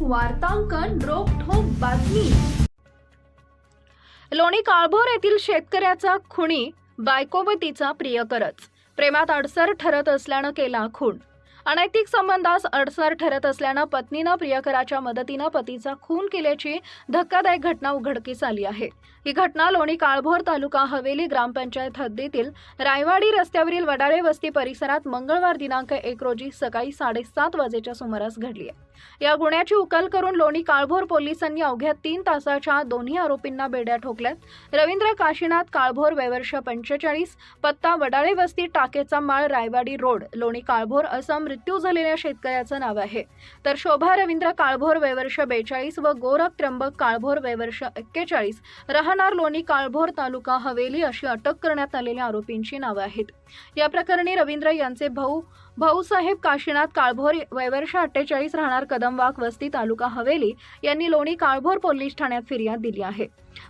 वार्तांकन रोखोक बातमी. लोणी काळभोर येथील शेतकऱ्याचा खुणी बायकोवतीचा प्रियकरच प्रेमात अडसर ठरत असल्यानं केला खून. अनैतिक संबंधास अडसर ठरत असल्यानं पत्नीनं प्रियकराच्या मदतीनं पतीचा खून केल्याची धक्कादायक घटना उघडकीस आली आहे. ही घटना लोणी काळभोर तालुका हवेली ग्रामपंचायत हद्दीतील रायवाडी रस्त्यावरील वडाळे वस्ती परिसरात मंगळवार दिनांक एक रोजी सकाळी साडेसात वाजेच्या सुमारास घडली आहे. या गुन्ह्याची उकल करून लोणी काळभोर पोलिसांनी अवघ्या तीन तासाच्या दोन्ही आरोपींना बेड्या ठोकल्यात. रवींद्र काशीनाथ काळभोर वयवर्ष पंचेचाळीस पत्ता वडाळे वस्ती टाकेचा माळ रायवाडी रोड लोणी काळभोर असं मृत्यू झालेल्या शेतकऱ्याचं नाव आहे. तर शोभा रवींद्र काळभोर वयवर्ष बेचाळीस व गोरख त्र्यंबक काळभोर वयवर्ष एक्केचाळीस राहणार लोणी काळभोर तालुका हवेली अशी अटक करण्यात आलेल्या आरोपींची नावं आहेत. या प्रकरणी रवींद्र यांचे भाऊ भाऊसाहेब काशीनाथ काळभोर वयवर्ष अठ्ठेचाळीस राहणार कदमवाक वस्ती तालुका हवेली यांनी लोणी काळभोर पोलीस ठाण्यात फिर्याद दिली आहे.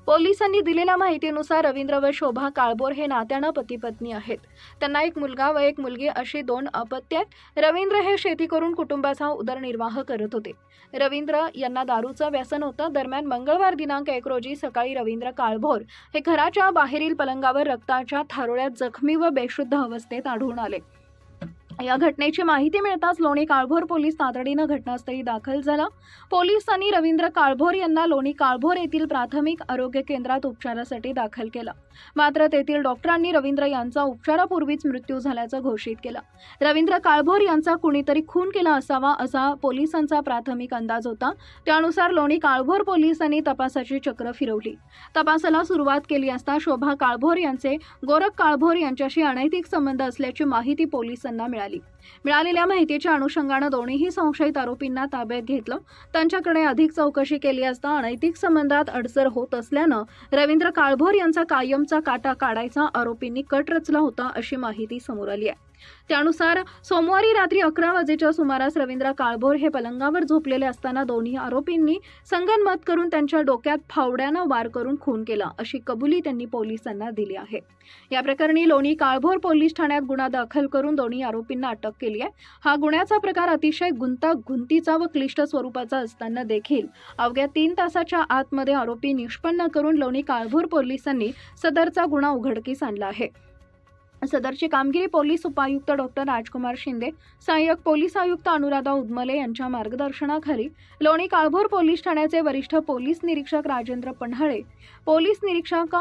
पोलिसांनी दिलेल्या माहितीनुसार रवींद्र व शोभा काळभोर हे नात्यानं पती पत्नी आहेत. त्यांना एक मुलगा व एक मुलगी अशी दोन अपत्य आहेत. रवींद्र हे शेती करून कुटुंबाचा उदरनिर्वाह करत होते. रवींद्र यांना दारूचं व्यसन होतं. दरम्यान मंगळवार दिनांक एक रोजी सकाळी रवींद्र काळभोर हे घराच्या बाहेरील पलंगावर रक्ताच्या थारोळ्यात जखमी व बेशुद्ध अवस्थेत आढळून आले. या घटनेची माहिती मिळताच लोणी काळभोर पोलीस तातडीनं घटनास्थळी दाखल झाला. पोलिसांनी रवींद्र काळभोर यांना लोणी काळभोर येथील प्राथमिक आरोग्य केंद्रात उपचारासाठी दाखल केलं. मात्र तेथील डॉक्टरांनी रवींद्र यांचा उपचारापूर्वीच मृत्यू झाल्याचं घोषित केलं. रवींद्र काळभोर यांचा कुणीतरी खून केला असावा असा पोलिसांचा प्राथमिक अंदाज होता. त्यानुसार लोणी काळभोर पोलिसांनी तपासाची चक्र फिरवली. तपासाला सुरुवात केली असता शोभा काळभोर यांचे गोरख काळभोर यांच्याशी अनैतिक संबंध असल्याची माहिती पोलिसांना मिळाली. मिळालेल्या माहितीच्या अनुषंगानं दोन्हीही संशयित आरोपींना ताब्यात घेतलं. त्यांच्याकडे अधिक चौकशी केली असता अनैतिक संबंधात अडसर होत असल्यानं रवींद्र काळभोर यांचा कायमचा काटा काढायचा आरोपींनी कट रचला होता अशी माहिती समोर आली आहे. त्यानुसार सोमवारी रात्री अकरा वाजेच्या सुमारास रवींद्र काळभोर हे पलंगावर झोपलेले असताना दोन्ही आरोपींनी संगनमत करून त्यांच्या डोक्यात फावड्यानं वार करून खून केला अशी कबुली त्यांनी पोलिसांना दिली आहे. या प्रकरणी लोणी काळभोर पोलीस ठाण्यात गुन्हा दाखल करून दोन्ही आरोपींना अटक केली आहे. हा गुन्ह्याचा प्रकार अतिशय गुंतागुंतीचा व क्लिष्ट स्वरूपाचा असताना देखील अवघ्या तीन तासाच्या आतमध्ये आरोपी निष्पन्न करून लोणी काळभोर पोलिसांनी सदरचा गुन्हा उघडकीस आणला आहे. सदरची कामगिरी पोलीस उपायुक्त डॉक्टर राजकुमार शिंदे सहाय्यक पोलीस आयुक्त अनुराधा उदमले यांच्या मार्गदर्शनाखाली लोणी काळभोर पोलीस ठाण्याचे वरिष्ठ पोलीस निरीक्षक राजेंद्र पन्हाळे पोलीस निरीक्षक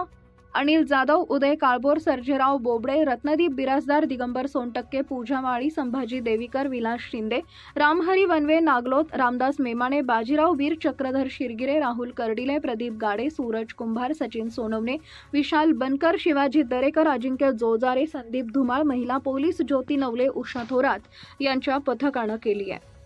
अनिल जाधव उदय काळबोर सर्जेराव बोबडे रत्नदीप बिराजदार दिगंबर सोनटक्के पूजा माळी संभाजी देवीकर विलास शिंदे रामहरी वनवे नागलोत रामदास मेमाणे बाजीराव वीर चक्रधर शिरगिरे राहुल कर्डिले प्रदीप गाडे सूरज कुंभार सचिन सोनवणे विशाल बनकर शिवाजी दरेकर अजिंक्य जोजारे संदीप धुमाळ महिला पोलीस ज्योती नवले उषा थोरात यांच्या पथकानं केली आहे.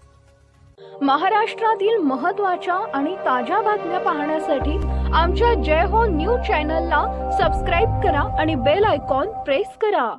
महाराष्ट्रातील महत्त्वाच्या आणि ताज्या बातम्या पाहण्यासाठी आमच्या जय हो न्यूज चॅनलला सबस्क्राईब करा आणि बेल आयकॉन प्रेस करा.